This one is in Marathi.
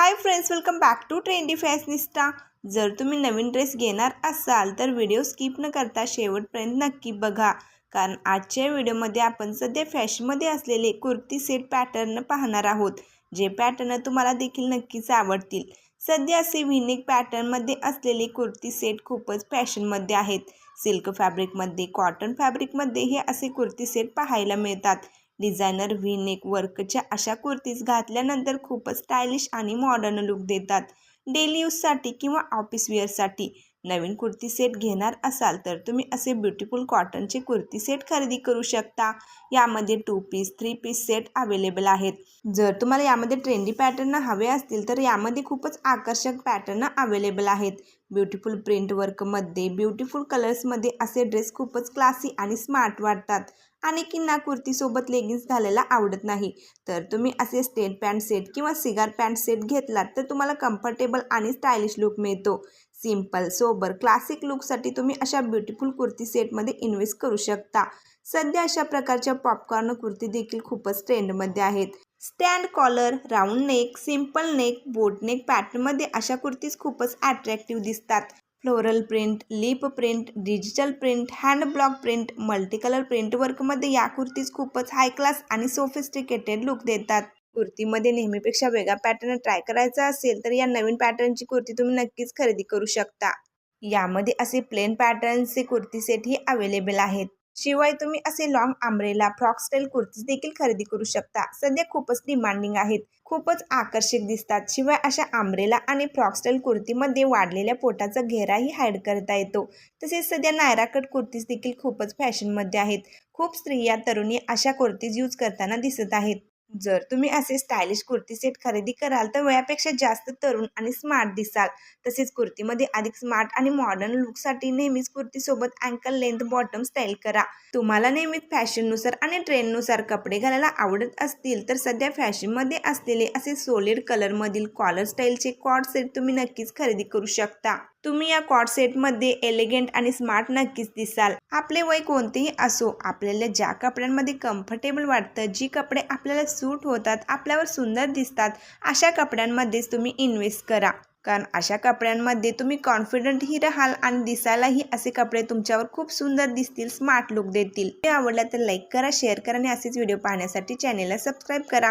Hi friends welcome back to trendy fashionista जर तुम्ही नवीन ड्रेस घेणार असाल तर व्हिडिओ स्किप न करता शेवटपर्यंत नक्की बघा. कारण आजच्या व्हिडिओमध्ये आपण सध्या फॅशनमध्ये असलेले कुर्ती सेट पॅटर्न पाहणार आहोत जे पॅटर्न तुम्हाला देखील नक्कीच आवडतील. सध्या असे व्हिनिक पॅटर्नमध्ये असलेले कुर्ती सेट खूपच फॅशनमध्ये आहेत. सिल्क फॅब्रिकमध्ये कॉटन फॅब्रिकमध्ये हे असे कुर्ती सेट पाहायला मिळतात. डिझायनर व्ही नेक वर्कच्या अशा कुर्तीज घातल्यानंतर खूपच स्टायलिश आणि मॉडर्न लुक देतात. डेली यूजसाठी किंवा ऑफिस वेअरसाठी नवीन कुर्ती सेट घेणार असाल तर तुम्ही असे ब्युटिफुल कॉटनचे कुर्ती सेट खरेदी करू शकता. यामध्ये two piece three piece set available आहेत. जर तुम्हाला यामध्ये ट्रेंडी पॅटर्न हवे असतील तर यामध्ये खूपच आकर्षक पॅटर्न अवेलेबल आहेत. ब्युटिफुल प्रिंट वर्कमध्ये ब्युटिफुल कलर्समध्ये असे ड्रेस खूपच क्लासी आणि स्मार्ट वाटतात. अनेकींना कुर्तीसोबत लेगिन्स घालायला आवडत नाही. तर तुम्ही असे स्टेट पॅन्ट सेट किंवा सिगार पॅन्ट सेट घेतलात तर तुम्हाला कम्फर्टेबल आणि स्टायलिश लुक मिळतो. सिंपल सोबर क्लासिक लुकसाठी तुम्ही अशा ब्युटिफुल कुर्ती सेटमध्ये इन्व्हेस्ट करू शकता. सध्या अशा प्रकारच्या पॉपकॉर्न कुर्ती देखील खूपच ट्रेंडमध्ये आहेत. Stand collar round neck simple neck boat neck पॅटर्नमध्ये अशा कुर्तीज खूपच अट्रॅक्टिव्ह दिसतात. Floral print lip print digital print hand block print multi colour print वर्कमध्ये या कुर्तीज खूपच हाय क्लास आणि सोफिस्टिकेटेड लुक देतात. कुर्तीमध्ये नेहमीपेक्षा वेगळा पॅटर्न ट्राय करायचा असेल तर या नवीन पॅटर्नची कुर्ती तुम्ही नक्कीच खरेदी करू शकता. यामध्ये असे प्लेन पॅटर्नचे कुर्ती सेटही अवेलेबल आहेत. शिवाय तुम्ही असे long umbrella frock style kurtis देखील खरेदी करू शकता. सध्या खूपच डिमांडिंग आहेत. खूपच आकर्षक दिसतात. शिवाय अशा आंब्रेला आणि फ्रॉक स्टाईल कुर्तीमध्ये वाढलेल्या पोटाचा घेराही हाईड करता येतो. तसेच सध्या नायरा कट कुर्तीज देखील खूपच फॅशनमध्ये आहेत. खूप स्त्रिया तरुणी अशा कुर्तीज यूज करताना दिसत आहेत. जर तुम्ही असे स्टायलिश कुर्ती सेट खरेदी कराल तर वयापेक्षा जास्त तरुण आणि स्मार्ट दिसाल. तसेच कुर्तीमध्ये अधिक स्मार्ट आणि मॉडर्न लुकसाठी नेहमीच कुर्तीसोबत अँकल लेंथ बॉटम स्टाईल करा. तुम्हाला नेहमीच फॅशननुसार आणि ट्रेंडनुसार कपडे घालायला आवडत असतील तर सध्या फॅशनमध्ये असलेले असे सोलिड कलरमधील कॉलर स्टाईलचे कॉड सेट तुम्ही नक्कीच खरेदी करू शकता. तुम्ही या कॉड सेटमध्ये एलिगंट आणि स्मार्ट नक्कीच दिसाल. आपले वय कोणतेही असो आपल्याला ज्या कपड्यांमध्ये कम्फर्टेबल वाटतं जी कपडे आपल्याला सूट होतात आपल्यावर सुंदर दिसतात अशा कपड्यांमध्येच तुम्ही इन्व्हेस्ट करा. कारण अशा कपड्यांमध्ये तुम्ही कॉन्फिडंटही राहाल आणि दिसायलाही असे कपडे तुमच्यावर खूप सुंदर दिसतील स्मार्ट लुक देतील. ते आवडला तर लाईक करा शेअर करा आणि असेच व्हिडिओ पाहण्यासाठी चॅनेलला सबस्क्राईब करा.